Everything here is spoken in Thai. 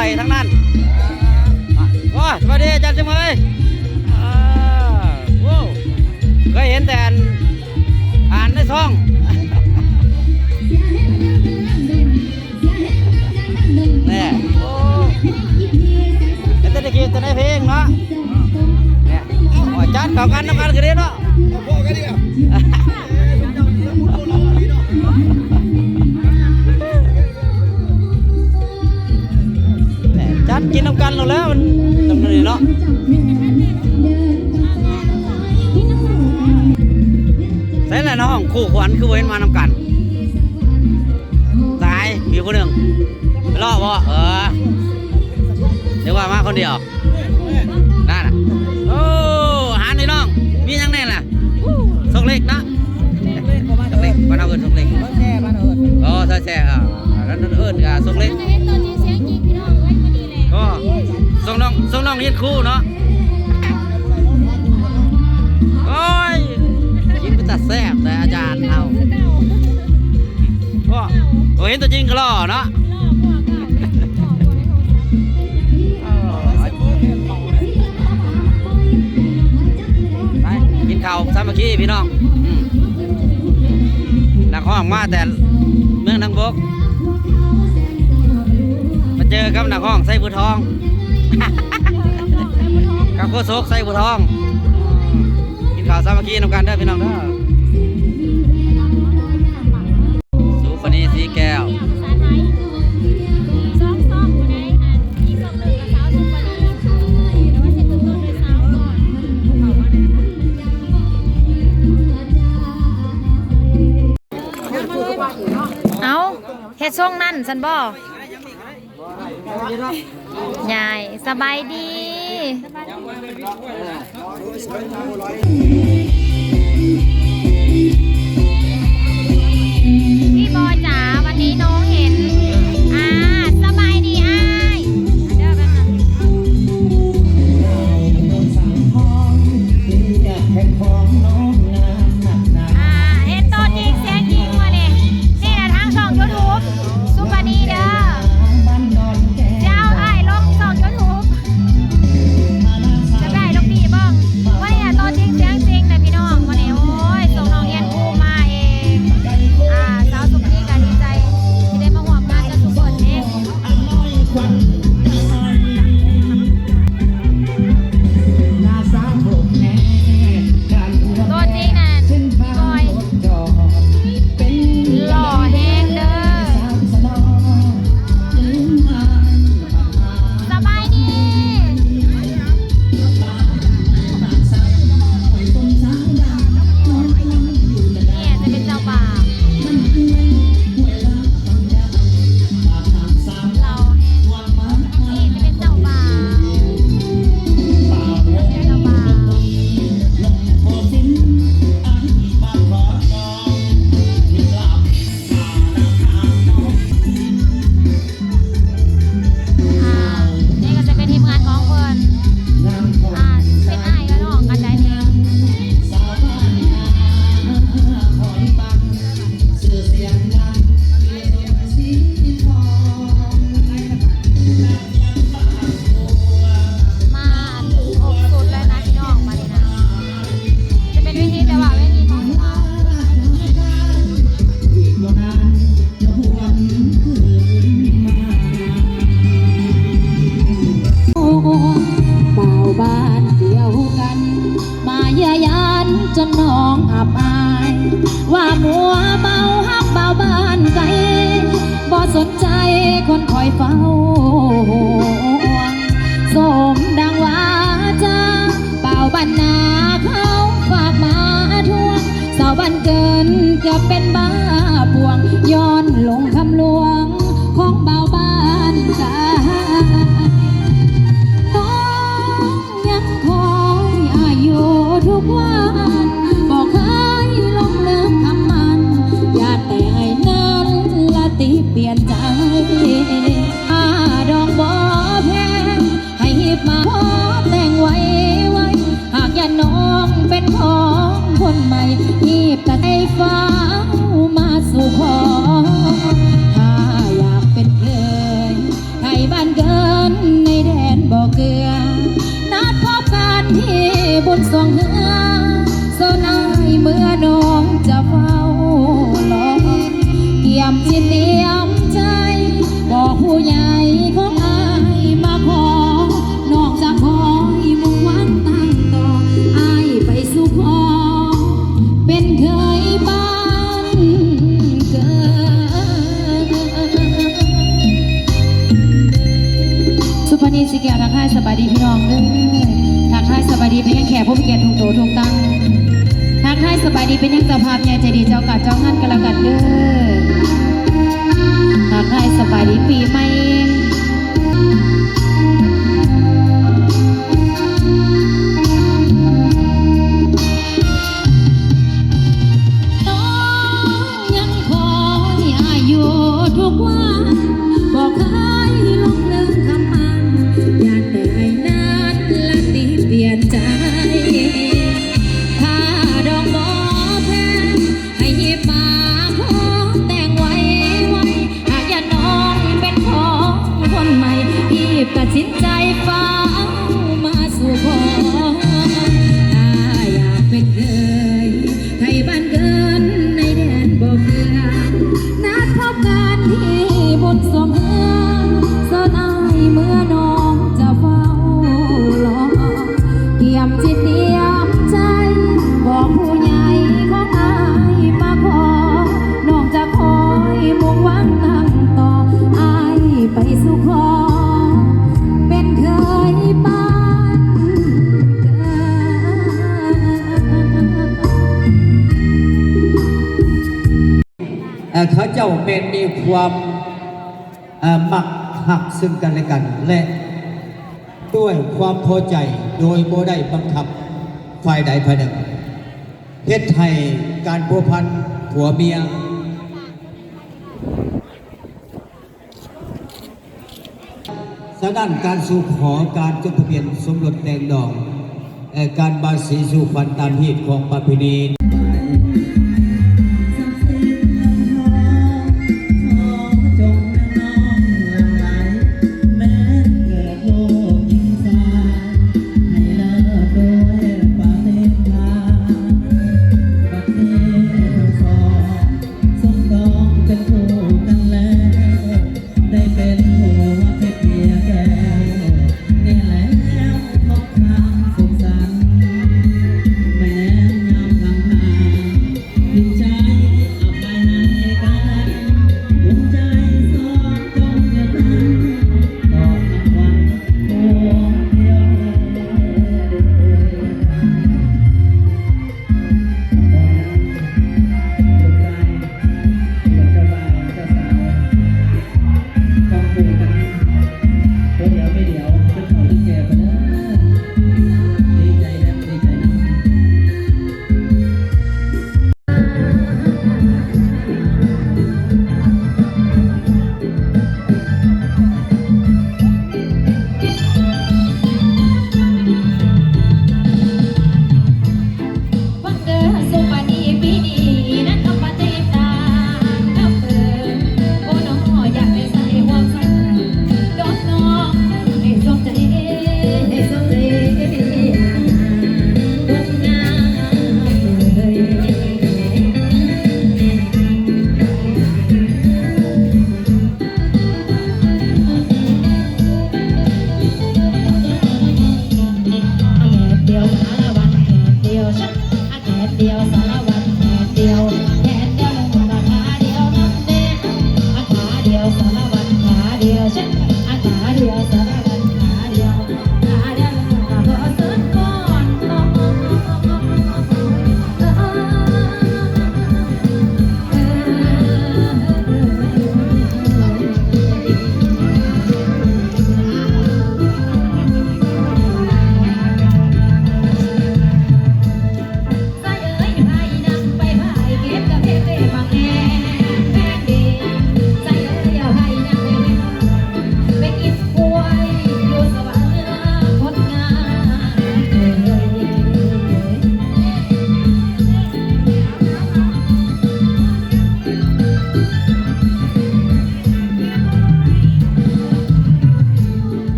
กินเดียทั้งนั้นว้าสวัสดีอาจารย์เสมยอ่าโว้วเคยเห็นแต่อันอ่านในช่องแน่โอ้เป็นแต่ตะกี้แต่ในเพลงเนาะเนี่ยโอ้ยจัดเข้ากันน้ำกันกันดีเนาะ กินน้ำกันเราแล้วมันตรงนี้เนาะใช่แหละน้องคู่ขวัญคือเว้นมานำกันตายมีคนหนึ่งไปรอบบ่เออเดี๋ยวว่ามาคนเดียวนั่นน่ะโอ้หานี่น้อง มีหยังแน่ล่ะสกเล็กนะสกเล็กบ้านเอาเอินสกเล็กโอ้ใช่ใช่อ่าแล้วนั่นเอินกับสกเล็กจะเห็นตัวจริงเสียงจริงพี่น้อง ก็ส่งน้องส่งน้องเรียนครูเนาะโอ้ยยิงไปตัดแซ่บแต่อาจารย์เอาก็โอ้เห็นตัวจริงก็หล่อเนาะไปกินข้าวสามัคคีพี่น้องอนักห้องมาแต่เมืองนางบก เจอกับนักห้องใส่บุทอง กับโคโซกใส่บุทอง กินข้าวสามัคคีนำกันเด้พี่น้องเด้อสุปนีสีแก้วภาษาไทยซ้อมซ้อมอยู่ในอันที่ซ้อมเลิกกับสาสุพรรณีแล้วว่าจะตื่นต้นด้วยสาก่อนเอาเนี่ยเอาเฮ็ดช่องนั่นสันบ่ ยายสบายดีพี่ น้องอับอาย ว่ามัวเมาหักเบาบ้านไกลบ่สนใจคนคอยเฝ้าห่วงสมดังว่าจะเป่าบันนาเขาฝากมาทวงสาวบ้านเกินเกืบเป็นบ้าปวงย้อนลง แต่งไว้ไว้ หากอย่าน้องเป็นของคนใหม่รีบตัดไฟฟ้ามาสู่ขอถ้าอยากเป็นเคยไทยบ้านเกินในแดนบ่อเกลือ นัดพบกันที่บนสวงเหือเสนายเมื่อน้อง พนีสิเกียรติทักทายสบายดีพี่น้องเด้อทักทายสบายดีเป็นยังแขกผู้มีเกียรติทุกโตทุกตั้งทักทายสบายดีเป็นยังเจ้าภาพใหญ่ใจดีเจ้ากัดเจ้างานกันละกันเด้อทักทายสบายดีปีใหม่ เอ่อเขาเจ้าเป็นมีความเอ่อมักหักซึ่งกันและกัน และด้วยความพอใจโดยโบได้บังคับฝ่ายใดฝ่ายหนึ่งเฮ็ดให้การพัวพันผัวเมียสด้านการสู่ขอการจดทะเบียนสมรสแต่งดอกเอ่อการบาสีสู่ขวัญตามเหตุของประเพณี